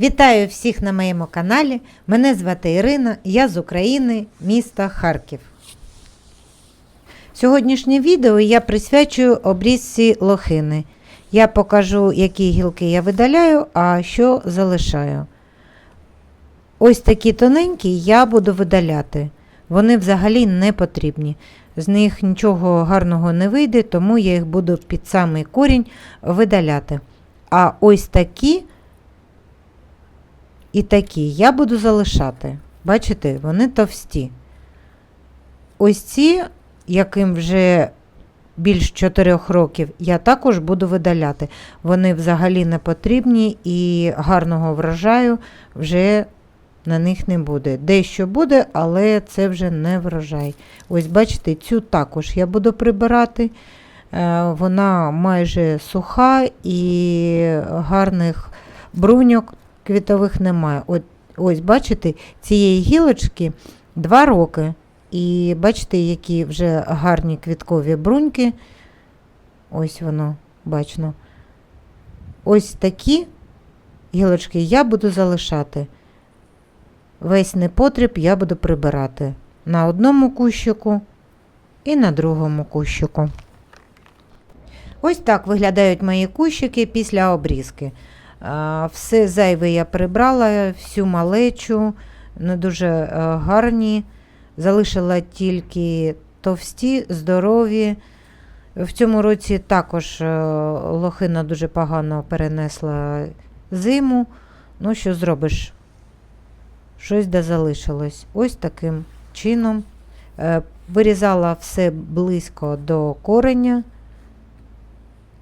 Вітаю всіх на моєму каналі. Мене звати Ірина, я з України, міста Харків. Сьогоднішнє відео я присвячую обрізці лохини. Я покажу, які гілки я видаляю, а що залишаю. Ось такі тоненькі я буду видаляти. Вони взагалі не потрібні. З них нічого гарного не вийде, тому я їх буду під самий корінь видаляти. А ось такі і такі я буду залишати. Бачите, вони товсті. Ось ці, яким вже більш 4 років, я також буду видаляти. Вони взагалі не потрібні і гарного врожаю вже на них не буде. Дещо буде, але це вже не врожай. Ось бачите, цю також я буду прибирати. Е, Вона майже суха і гарних бруньок квітових немає. От, ось бачите, цієї гілочки 2 роки. І бачите, які вже гарні квіткові бруньки. Ось воно бачно. Ось такі гілочки я буду залишати. Весь непотріб я буду прибирати на одному кущику і на другому кущику. Ось так виглядають мої кущики після обрізки. Все зайве я прибрала, всю малечу, не дуже е, гарні. Залишила тільки товсті, здорові. В цьому році також е, лохина дуже погано перенесла зиму. Ну, що зробиш? Щось де залишилось. Ось таким чином. Е, Вирізала все близько до кореня.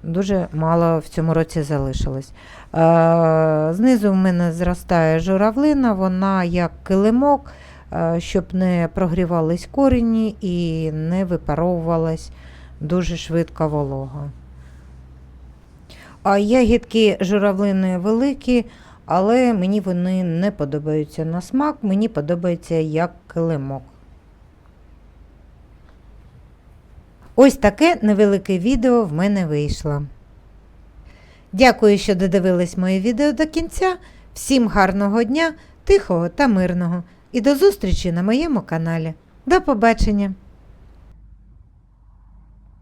Дуже мало в цьому році залишилось. Е, Знизу в мене зростає журавлина, вона як килимок, е, щоб не прогрівались корені і не випаровувалась дуже швидко волога. А ягідки журавлини великі, але мені вони не подобаються на смак, мені подобається як килимок. Ось таке невелике відео в мене вийшло. Дякую, що додивились моє відео до кінця. Всім гарного дня, тихого та мирного. І до зустрічі на моєму каналі. До побачення!